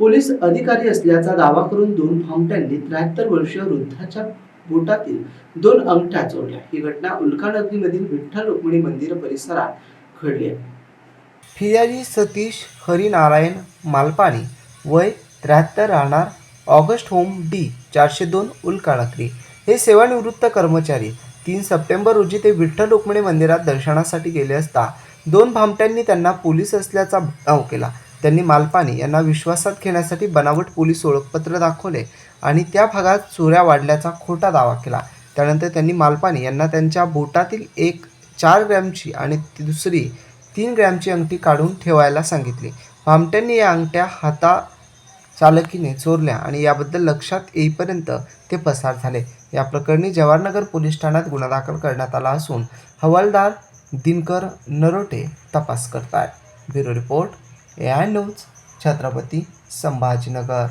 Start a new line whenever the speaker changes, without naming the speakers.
Police अधिकारी असल्याचा दावा करून दोन भामट्यांनी त्र्याहत्तर वर्षीय वृद्धाच्या बोटातील दोन अंगठ्या चोरल्या. ही घटना उल्कानगरीमधील विठ्ठल रुक्मिणी मंदिर परिसरात घडली आहे.
फिर्यादी सतीश हरिनारायण मालपाणी वय त्र्याहत्तर राहणार ऑगस्ट होम डी चारशे दोन उल्काळकरी हे सेवानिवृत्त कर्मचारी तीन सप्टेंबर रोजी ते विठ्ठल रुक्मिणी मंदिरात दर्शनासाठी गेले असता दोन भामट्यांनी त्यांना पोलीस असल्याचा भाव केला. त्यांनी मालपाणी यांना विश्वासात घेण्यासाठी बनावट पोलीस ओळखपत्र दाखवले आणि त्या भागात चोऱ्या वाढल्याचा खोटा दावा केला. त्यानंतर त्यांनी मालपाणी यांना त्यांच्या बोटातील एक चार ग्रॅमची आणि दुसरी तीन ग्रॅमची अंगठी काढून ठेवायला सांगितली. भामट्यांनी या अंगठ्या हाता चालकीने चोरल्या आणि याबद्दल लक्षात येईपर्यंत ते पसार झाले. या प्रकरणी जवाहरनगर पोलीस ठाण्यात गुन्हा दाखल करण्यात आला असून हवालदार दिनकर नरोटे तपास करतायत. Bureau report and news Chhatrapati Sambhajinagar.